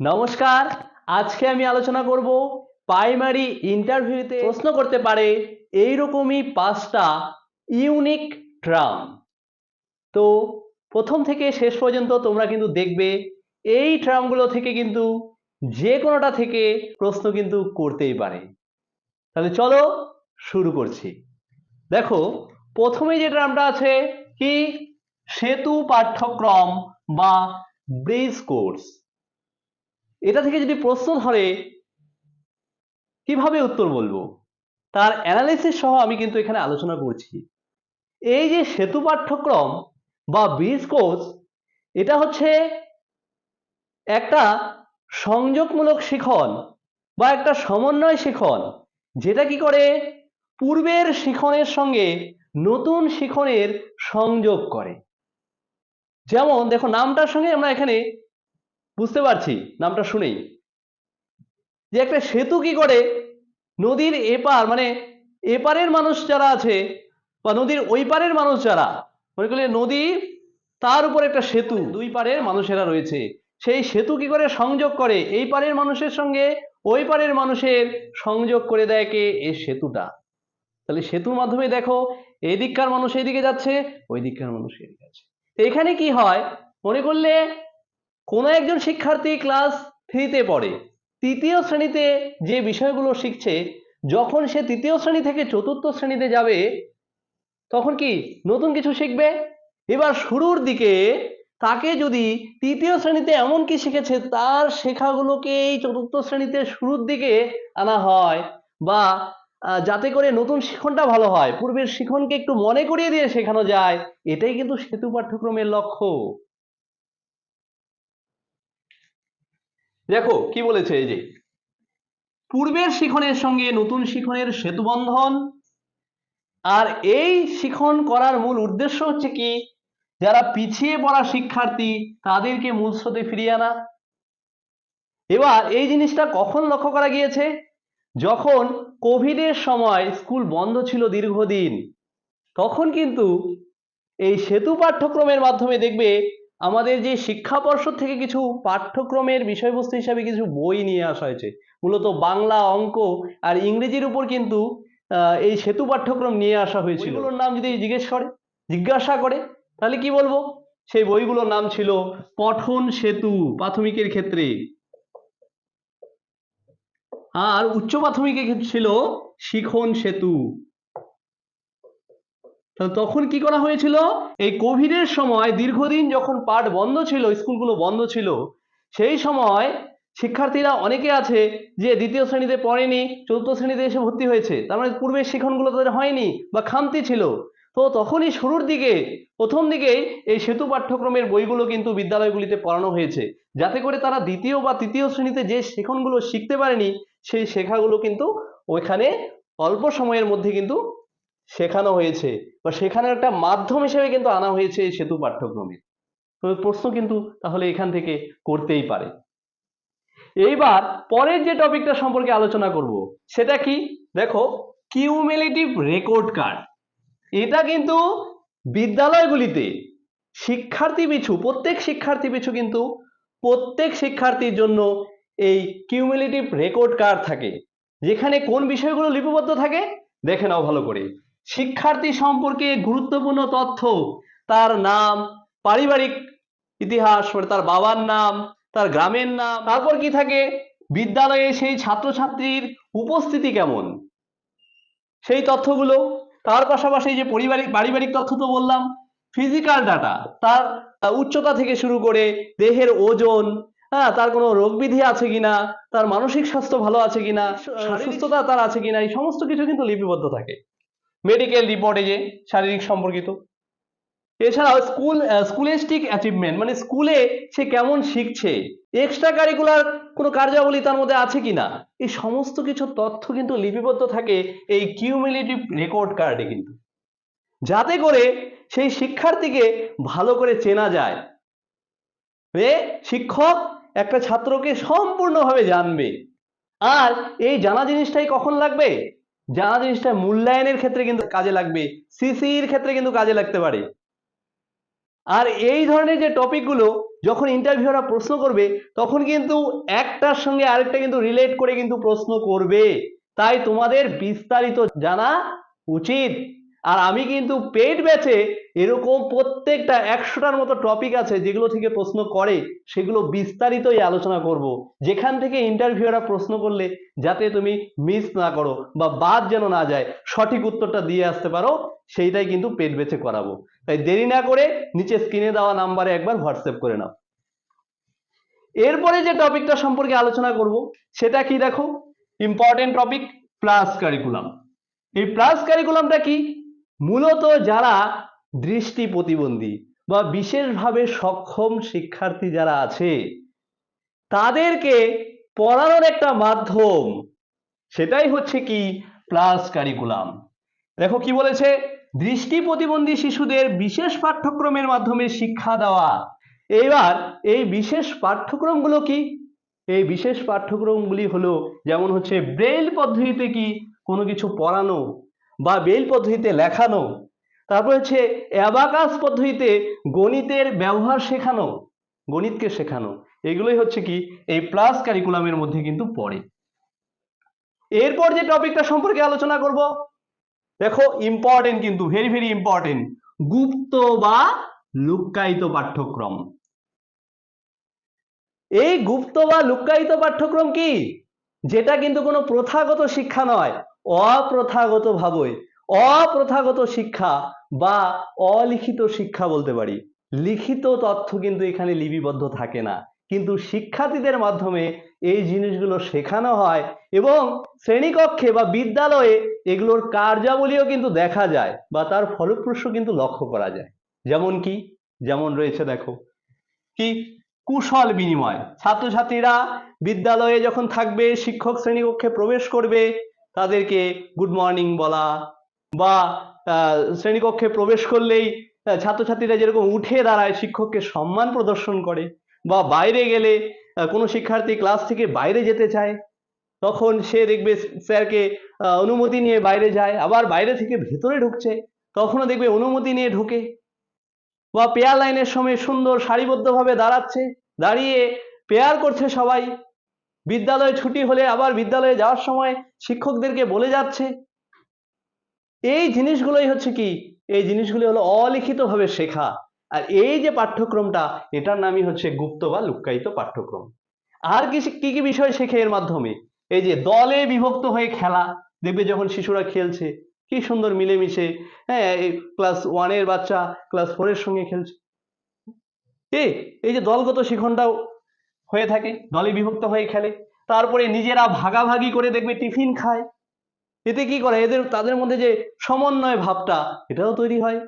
নমস্কার, আজকে আমি আলোচনা করব প্রাইমারি ইন্টারভিউতে প্রশ্ন করতে পারে এইরকমই পাঁচটা ইউনিক ট্রাম তো প্রথম থেকে শেষ পর্যন্ত তোমরা কিন্তু দেখবে এই ট্রামগুলো থেকে কিন্তু যে কোনোটা থেকে প্রশ্ন কিন্তু করতেই পারে। তাহলে চলো শুরু করছি। দেখো প্রথমে যে ট্রামটা আছে কি? সেতু পাঠ্যক্রম বা ব্রিজ কোর্স এটা থেকে যদি প্রশ্ন ধরে, কীভাবে উত্তর বলব? তার অ্যানালিসিস সহ আমি কিন্তু এখানে আলোচনা করছি। এই যে সেতু পাঠ্যক্রম বা ব্রিজ কোর্স এটা হচ্ছে একটা সংযোগমূলক শিখন বা একটা সমন্বয় শিখন, যেটা কি করে? পূর্বের শিখনের সঙ্গে নতুন শিখনের সংযোগ করে। যেমন দেখো, নামটার সঙ্গে আমরা এখানে বুঝতে পারছি, নামটা শুনেই। যে একটা সেতু কি করে? নদীর এপার মানে এপারের মানুষ যারা আছে বা নদীর ওই পারের মানুষ যারা, মনে করলে নদী তার উপর একটা সেতু, দুই পারের মানুষেরা রয়েছে। সেই সেতু কি করে সংযোগ করে? এই পারের মানুষের সঙ্গে ওই পারের মানুষের সংযোগ করে দেয় কে? এই সেতুটা। তাহলে সেতুর মাধ্যমে দেখো এই দিককার মানুষ এইদিকে যাচ্ছে ওই দিককার মানুষ এদিকে যাচ্ছে। এখানে কি হয়? মনে করলে কোনো একজন শিক্ষার্থী ক্লাস থ্রিতে পড়ে, তৃতীয় শ্রেণীতে যে বিষয়গুলো শিখছে, যখন সে তৃতীয় শ্রেণি থেকে চতুর্থ শ্রেণীতে যাবে, তখন কি নতুন কিছু শিখবে? এবার শুরুর দিকে তাকে যদি তৃতীয় শ্রেণীতে এমন কি শিখেছে, তার শেখাগুলোকে এই চতুর্থ শ্রেণীতে শুরুর দিকে আনা হয় বা যাতে করে নতুন শিখনটা ভালো হয়। পূর্বের শিখনকে একটু মনে করিয়ে দিয়ে শেখানো যায়। এটাই কিন্তু সেতু পাঠ্যক্রমের লক্ষ্য। দেখো কি বলেছে এই যে, পূর্বের শিখনের সঙ্গে নতুন শিখনের সেতুবন্ধন আর এই শিখন করার মূল উদ্দেশ্য হচ্ছে কি? যারা পিছিয়ে পড়া শিক্ষার্থী, তাদেরকে মূল স্রোতে ফিরিয়ে আনা। এবার এই জিনিসটা কখন লক্ষ্য করা গিয়েছে? যখন কোভিডের সময় স্কুল বন্ধ ছিল দীর্ঘদিন, তখন কিন্তু এই সেতু পাঠ্যক্রমের মাধ্যমে দেখবে আমাদের যে শিক্ষা পর্ষদ থেকে কিছু পাঠ্যক্রমের বিষয়বস্তু হিসাবে কিছু বই নিয়ে আসা হয়েছে। মূলত বাংলা অঙ্ক আর ইংরেজির উপর কিন্তু এই সেতু পাঠ্যক্রম নিয়ে আসা হয়েছিল। বইগুলোর নাম যদি জিজ্ঞেস করে, জিজ্ঞাসা করে, তাহলে কি বলব? সেই বইগুলোর নাম ছিল পঠন সেতু প্রাথমিকের ক্ষেত্রে। আর উচ্চ প্রাথমিকে ছিল শিখন সেতু। তখন কি করা হয়েছিল? এই কোভিডের সময় দীর্ঘদিন যখন পাঠ বন্ধ ছিল, স্কুলগুলো বন্ধ ছিল, সেই সময় শিক্ষার্থীরা অনেকে আছে যে দ্বিতীয় শ্রেণীতে পড়েনি, চতুর্থ শ্রেণীতে এসে ভর্তি হয়েছে। তার মানে পূর্বের শিখনগুলো তাদের হয়নি বা খামতি ছিল। তো তখনই শুরুর দিকে, প্রথম দিকেই এই সেতু পাঠ্যক্রমের বইগুলো কিন্তু বিদ্যালয়গুলিতে পড়ানো হয়েছে। যাতে করে তারা দ্বিতীয় বা তৃতীয় শ্রেণীতে যে শেখনগুলো শিখতে পারেনি, সেই শেখাগুলো কিন্তু ওইখানে অল্প সময়ের মধ্যে কিন্তু শেখানো হয়েছে বা শেখানোর একটা মাধ্যম হিসেবে কিন্তু আনা হয়েছে এই সেতু পাঠ্যক্রমে। প্রশ্ন কিন্তু তাহলে এখান থেকে করতেই পারে। এইবার পরের যে টপিকটা সম্পর্কে আলোচনা করব, সেটা কি? দেখো কিউমুলেটিভ রেকর্ড কার্ড এটা কিন্তু বিদ্যালয়গুলিতে শিক্ষার্থী পিছু, প্রত্যেক শিক্ষার্থী পিছু কিন্তু প্রত্যেক শিক্ষার্থীর জন্য এই কিউমুলেটিভ রেকর্ড কার্ড থাকে। যেখানে কোন বিষয়গুলো লিপিবদ্ধ থাকে, দেখে নাও ভালো করে। শিক্ষার্থী সম্পর্কে গুরুত্বপূর্ণ তথ্য। তার নাম পারিবারিক ইতিহাস তার বাবার নাম তার গ্রামের নাম তারপর কি থাকে? বিদ্যালয়ে সেই ছাত্রছাত্রীর উপস্থিতি কেমন? সেই তথ্যগুলো। তার পাশাপাশি যে পারিবারিক পারিবারিক তথ্য তো বললাম ফিজিক্যাল ডাটা তার উচ্চতা থেকে শুরু করে দেহের ওজন হ্যাঁ তার কোনো রোগ বিধি আছে কিনা তার মানসিক স্বাস্থ্য ভালো আছে কিনা সুস্থতা তার আছে কিনা এই সমস্ত কিছু কিন্তু লিপিবদ্ধ থাকে। মেডিকেল রিপোর্টে যে শারীরিক সম্পর্কিত। এছাড়াও স্কুল স্কুলেস্টিক অ্যাচিভমেন্ট মানে স্কুলে সে কেমন শিখছে এক্সট্রা কারিকুলার কোনো কার্যাবলী তার মধ্যে আছে কিনা এই সমস্ত কিছু তথ্য কিন্তু লিপিবদ্ধ থাকে এই কিউমুলেটিভ রেকর্ড কার্ডে কিন্তু। যাতে করে সেই শিক্ষার্থীকে ভালো করে চেনা যায়। এ শিক্ষক একটা ছাত্রকে সম্পূর্ণভাবে জানবে। আর এই জানা জিনিসটাই কখন লাগবে? জানা জিনিসটা মূল্যায়নের ক্ষেত্রে কিন্তু কাজে লাগবে, সিসির ক্ষেত্রে কিন্তু কাজে লাগতে পারে। আর এই ধরনের যে টপিকগুলো, যখন ইন্টারভিউরা প্রশ্ন করবে, তখন কিন্তু একটার সঙ্গে আরেকটা কিন্তু রিলেট করে কিন্তু প্রশ্ন করবে। তাই তোমাদের বিস্তারিত জানা উচিত। আর আমি কিন্তু পেড ব্যাচে এরকম প্রত্যেকটা একশোটার মতো টপিক আছে যেগুলো থেকে প্রশ্ন করে, সেগুলো বিস্তারিতই আলোচনা করব। যেখান থেকে ইন্টারভিউরা প্রশ্ন করলে যাতে তুমি মিস না করো বা বাদ যেন না যায়, সঠিক উত্তরটা দিয়ে আসতে পারো, সেইটাই কিন্তু পেট ব্যাচে করাবো। তাই দেরি না করে নিচে স্ক্রিনে দেওয়া নাম্বারে একবার হোয়াটসঅ্যাপ করে নাও। এরপরে যে টপিকটা সম্পর্কে আলোচনা করব, সেটা কি দেখো? ইম্পর্টেন্ট টপিক প্লাস কারিকুলাম এই প্লাস কারিকুলামটা কি? মূলত যারা দৃষ্টি প্রতিবন্ধী বা বিশেষভাবে সক্ষম শিক্ষার্থী যারা আছে, তাদেরকে পড়ানোর একটা মাধ্যম, সেটাই হচ্ছে কি প্লাস কারিকুলাম দেখো কি বলেছে? দৃষ্টি প্রতিবন্ধী শিশুদের বিশেষ পাঠ্যক্রমের মাধ্যমে শিক্ষা দেওয়া। এবার এই বিশেষ পাঠ্যক্রমগুলো কি? এই বিশেষ পাঠ্যক্রমগুলি হলো, যেমন হচ্ছে ব্রেইল পদ্ধতিতে কি কোনো কিছু পড়ানো বা বেল পদ্ধতিতে লেখানো। তারপর হচ্ছে অ্যাবাকাস পদ্ধতিতে গণিতের ব্যবহার শেখানো, গণিতকে শেখানো। এগুলোই হচ্ছে কি? এই প্লাস কারিকুলামের মধ্যে কিন্তু পড়ে। এরপর যে টপিকটা সম্পর্কে আলোচনা করব, দেখো ইম্পর্টেন্ট কিন্তু ভেরি ভেরি ইম্পর্টেন্ট গুপ্ত বা লুক্কায়িত পাঠ্যক্রম। এই গুপ্ত বা লুক্কায়িত পাঠ্যক্রম কি? যেটা কিন্তু কোনো প্রথাগত শিক্ষা নয়। অপ্রথাগত ভাবে অপ্রথাগত শিক্ষা বা অলিখিত শিক্ষা বলতে পারি। লিখিত তথ্য কিন্তু এখানে লিপিবদ্ধ থাকে না। কিন্তু শিক্ষার্থীদের মাধ্যমে এই জিনিসগুলো শেখানো হয় এবং শ্রেণীকক্ষে বা বিদ্যালয়ে এগুলোর কার্যাবলীও কিন্তু দেখা যায় বা তার ফলপ্রসূ কিন্তু লক্ষ্য করা যায়। যেমন কি? যেমন রয়েছে দেখো, কি? কুশল বিনিময়। ছাত্রছাত্রীরা বিদ্যালয়ে যখন থাকবে, শিক্ষক শ্রেণীকক্ষে প্রবেশ করবে তাদেরকে গুড মর্নিং বলা বা শ্রেণীকক্ষে প্রবেশ করলেই ছাত্রছাত্রীরা যেরকম উঠে দাঁড়ায়, শিক্ষককে সম্মান প্রদর্শন করে বা বাইরে গেলে কোনো শিক্ষার্থী ক্লাস থেকে বাইরে যেতে চায়, তখন সে দেখবে স্যারকে অনুমতি নিয়ে বাইরে যায়, আবার বাইরে থেকে ভেতরে ঢুকছে, তখনও দেখবে অনুমতি নিয়ে ঢুকে বা পেয়ার লাইনের সময় সুন্দর সারিবদ্ধভাবে দাঁড়াচ্ছে, দাঁড়িয়ে পেয়ার করছে সবাই। বিদ্যালয়ে ছুটি হলে আবার বিদ্যালয়ে যাওয়ার সময় শিক্ষকদেরকে বলে যাচ্ছে। এই জিনিসগুলোই হচ্ছে কি? এই জিনিসগুলি হলো অলিখিতভাবে শেখা। আর এই যে পাঠ্যক্রমটা, এটার নামই হচ্ছে গুপ্ত বা লুক্কায়িত পাঠ্যক্রম। আর কি কি কি বিষয় শেখে এর মাধ্যমে? এই যে দলে বিভক্ত হয়ে খেলা, দেখবে যখন শিশুরা খেলছে, কি সুন্দর মিলেমিশে হ্যাঁ ক্লাস ওয়ানের বাচ্চা, ক্লাস ফোরের সঙ্গে খেলছে। এ, এই যে দলগত শিখনটাও হয়ে থাকে, দলে বিভক্ত হয়ে খেলে। তারপরে নিজেরা ভাগাভাগি করে দেখবে টিফিন খায়। এতে কি করে? এদের, তাদের মধ্যে যে সমন্বয় ভাবটা, এটাও তৈরি হয়।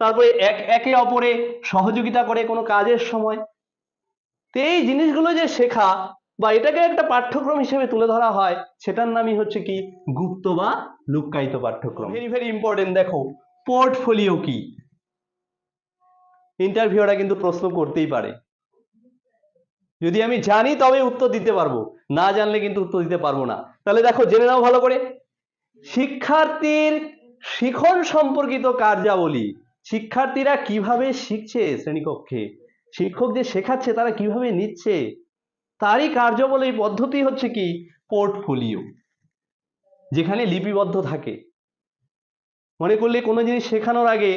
তারপরে এক, একে অপরে সহযোগিতা করে কোনো কাজের সময়। তো এই জিনিসগুলো যে শেখা বা এটাকে একটা পাঠ্যক্রম হিসেবে তুলে ধরা হয়, সেটার নামই হচ্ছে কি? গুপ্ত বা লুক্কায়িত পাঠ্যক্রম। ভেরি ভেরি ইম্পর্টেন্ট দেখো। পোর্টফোলিও কি? ইন্টারভিউরা কিন্তু প্রশ্ন করতেই পারে। যদি আমি জানি তবে উত্তর দিতে পারব। না জানলে কিন্তু উত্তর দিতে পারব না। তাহলে দেখো, জেনে নাও ভালো করে। শিক্ষার্থীর শিখন সম্পর্কিত কার্যাবলী, শিক্ষার্থীরা কীভাবে শিখছে শ্রেণীকক্ষে? শিক্ষক যে শেখাচ্ছে, তারা কীভাবে নিচ্ছে? তারই কার্যাবলী পদ্ধতি হচ্ছে কি? পোর্টফোলিও, যেখানে লিপিবদ্ধ থাকে। মনে করলে কোনো জিনিস শেখানোর আগে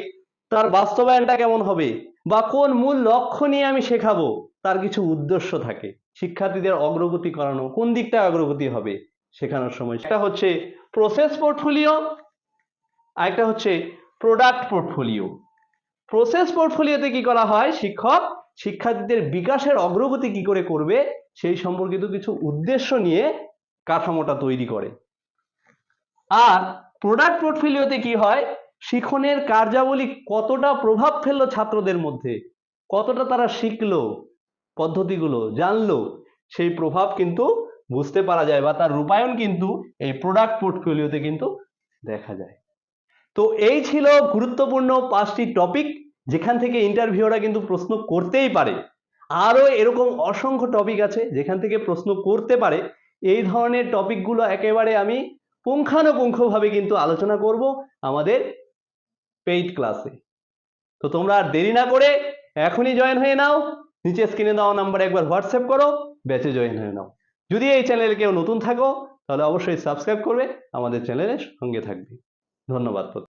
তার বাস্তবায়নটা কেমন হবে? বা কোন মূল লক্ষ্য নিয়ে আমি শেখাবো? তার কিছু উদ্দেশ্য থাকে। শিক্ষার্থীদের অগ্রগতি করানো, কোন দিকটা অগ্রগতি হবে শেখানোর সময়। সেটা হচ্ছে প্রসেস পোর্টফোলিও আরেকটা হচ্ছে প্রোডাক্ট পোর্টফোলিও প্রসেস পোর্টফোলিওতে কি করা হয়? শিক্ষক শিক্ষার্থীদের বিকাশের অগ্রগতি কি করে করবে, সেই সম্পর্কিত কিছু উদ্দেশ্য নিয়ে কাঠামোটা তৈরি করে। আর প্রোডাক্ট পোর্টফোলিওতে কি হয়? শিখনের কার্যাবলী কতটা প্রভাব ফেলল ছাত্রদের মধ্যে? কতটা তারা শিখলো? পদ্ধতিগুলো জানলো সেই প্রভাব কিন্তু বুঝতে পারা যায় বা তার রূপায়ণ কিন্তু এই প্রোডাক্ট পোর্টফোলিওতে কিন্তু দেখা যায়। তো এই ছিল গুরুত্বপূর্ণ পাঁচটি টপিক যেখান থেকে ইন্টারভিউরা কিন্তু প্রশ্ন করতেই পারে। আরও এরকম অসংখ্য টপিক আছে যেখান থেকে প্রশ্ন করতে পারে। এই ধরনের টপিকগুলো একেবারে আমি পুঙ্খানুপুঙ্খভাবে কিন্তু আলোচনা করব আমাদের পেইড ক্লাসে তো তোমরা আর দেরি না করে এখনই জয়েন হয়ে নাও। নিচে স্ক্রিনে দেওয়া নাম্বারে একবার হোয়াটসঅ্যাপ করো ব্যাচে জয়েন হয়ে নাও। যদি এই চ্যানেলে কেউ নতুন থাকো, তাহলে অবশ্যই সাবস্ক্রাইব করবে, আমাদের চ্যানেলের সঙ্গে থাকবে। ধন্যবাদ